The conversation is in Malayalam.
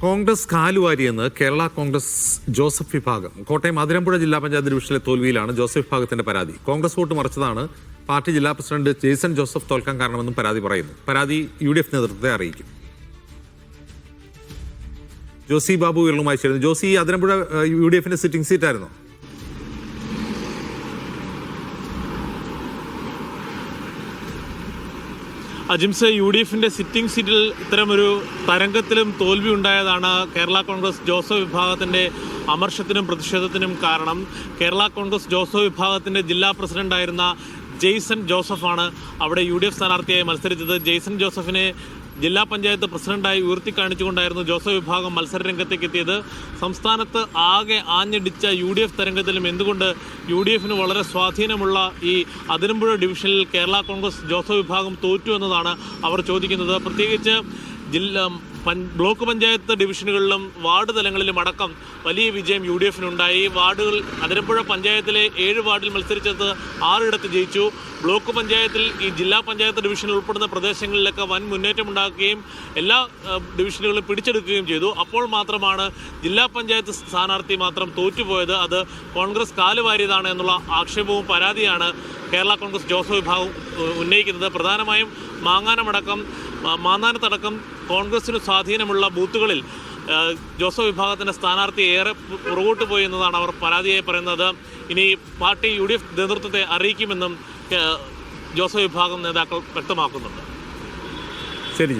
കോൺഗ്രസ് കാലുവാരിയെന്ന് കേരള കോൺഗ്രസ് ജോസഫ് വിഭാഗം കോട്ടയം അതിരമ്പുഴ ജില്ലാ പഞ്ചായത്ത് ഡിവിഷനിലെ തോൽവിയിലാണ് ജോസഫ് വിഭാഗത്തിന്റെ പരാതി. കോൺഗ്രസ് വോട്ട് മറിച്ചതാണ് പാർട്ടി ജില്ലാ പ്രസിഡന്റ് ജെയ്സൺ ജോസഫ് തോൽക്കാൻ കാരണമെന്നും പരാതി പറയുന്നു. പരാതി യു ഡി എഫ് നേതൃത്വത്തെ അറിയിക്കും. ജോസി ബാബു വിരളുമായി ചേരുന്നു. ജോസി അതിരമ്പുഴ യു ഡി എഫിന്റെ സിറ്റിംഗ് സീറ്റായിരുന്നോ? അജിംസ് യു ഡി എഫിന്റെ സിറ്റിംഗ് സീറ്റിൽ ഇത്തരമൊരു തരംഗത്തിലും തോൽവി ഉണ്ടായതാണ് കേരള കോൺഗ്രസ് ജോസഫ് വിഭാഗത്തിന്റെ അമർഷത്തിനും പ്രതിഷേധത്തിനും കാരണം. കേരള കോൺഗ്രസ് ജോസഫ് വിഭാഗത്തിന്റെ ജില്ലാ പ്രസിഡന്റായിരുന്ന ജെയ്സൺ ജോസഫാണ് അവിടെ യു ഡി എഫ് സ്ഥാനാർത്ഥിയായി മത്സരിച്ചത്. ജെയ്സൺ ജോസഫിനെ ജില്ലാ പഞ്ചായത്ത് പ്രസിഡന്റായി ഉയർത്തിക്കാണിച്ചുകൊണ്ടായിരുന്നു ജോസഫ് വിഭാഗം മത്സര രംഗത്തേക്ക് എത്തിയത്. സംസ്ഥാനത്ത് ആകെ ആഞ്ഞടിച്ച യു ഡി എഫ് തരംഗത്തിലും എന്തുകൊണ്ട് യു ഡി എഫിന് വളരെ സ്വാധീനമുള്ള ഈ അതിരമ്പുഴ ഡിവിഷനിൽ കേരള കോൺഗ്രസ് ജോസഫ് വിഭാഗം തോറ്റു എന്നതാണ് അവർ ചോദിക്കുന്നത്. പ്രത്യേകിച്ച് ജില്ല ബ്ലോക്ക് പഞ്ചായത്ത് ഡിവിഷനുകളിലും വാർഡ് തലങ്ങളിലും അടക്കം വലിയ വിജയം യു ഡി എഫിനുണ്ടായി. വാർഡുകൾ അതിരപ്പുഴ പഞ്ചായത്തിലെ ഏഴ് വാർഡിൽ മത്സരിച്ചത് ആറിടത്ത് ജയിച്ചു. ബ്ലോക്ക് പഞ്ചായത്തിൽ ഈ ജില്ലാ പഞ്ചായത്ത് ഡിവിഷനിൽ ഉൾപ്പെടുന്ന പ്രദേശങ്ങളിലൊക്കെ വൻ മുന്നേറ്റമുണ്ടാക്കുകയും എല്ലാ ഡിവിഷനുകളും പിടിച്ചെടുക്കുകയും ചെയ്തു. അപ്പോൾ മാത്രമാണ് ജില്ലാ പഞ്ചായത്ത് സ്ഥാനാർത്ഥി മാത്രം തോറ്റുപോയത്. അത് കോൺഗ്രസ് കാലുവാരിയതാണ് എന്നുള്ള ആക്ഷേപവും പരാതിയാണ് കേരള കോൺഗ്രസ് ജോസഫ് വിഭാഗം ഉന്നയിക്കുന്നത്. പ്രധാനമായും മാങ്ങാനമടക്കം മാന്നാനത്തടക്കം കോൺഗ്രസിന് സ്വാധീനമുള്ള ബൂത്തുകളിൽ ജോസഫ് വിഭാഗത്തിന്റെ സ്ഥാനാർത്ഥി ഏറെ പുറകോട്ട് പോയി എന്നതാണ് അവർ പരാതിയായി പറയുന്നത്. ഇനി പാർട്ടി യു ഡി എഫ് നേതൃത്വത്തെ അറിയിക്കുമെന്നും ജോസഫ് വിഭാഗം നേതാക്കൾ വ്യക്തമാക്കുന്നുണ്ട്. ശരി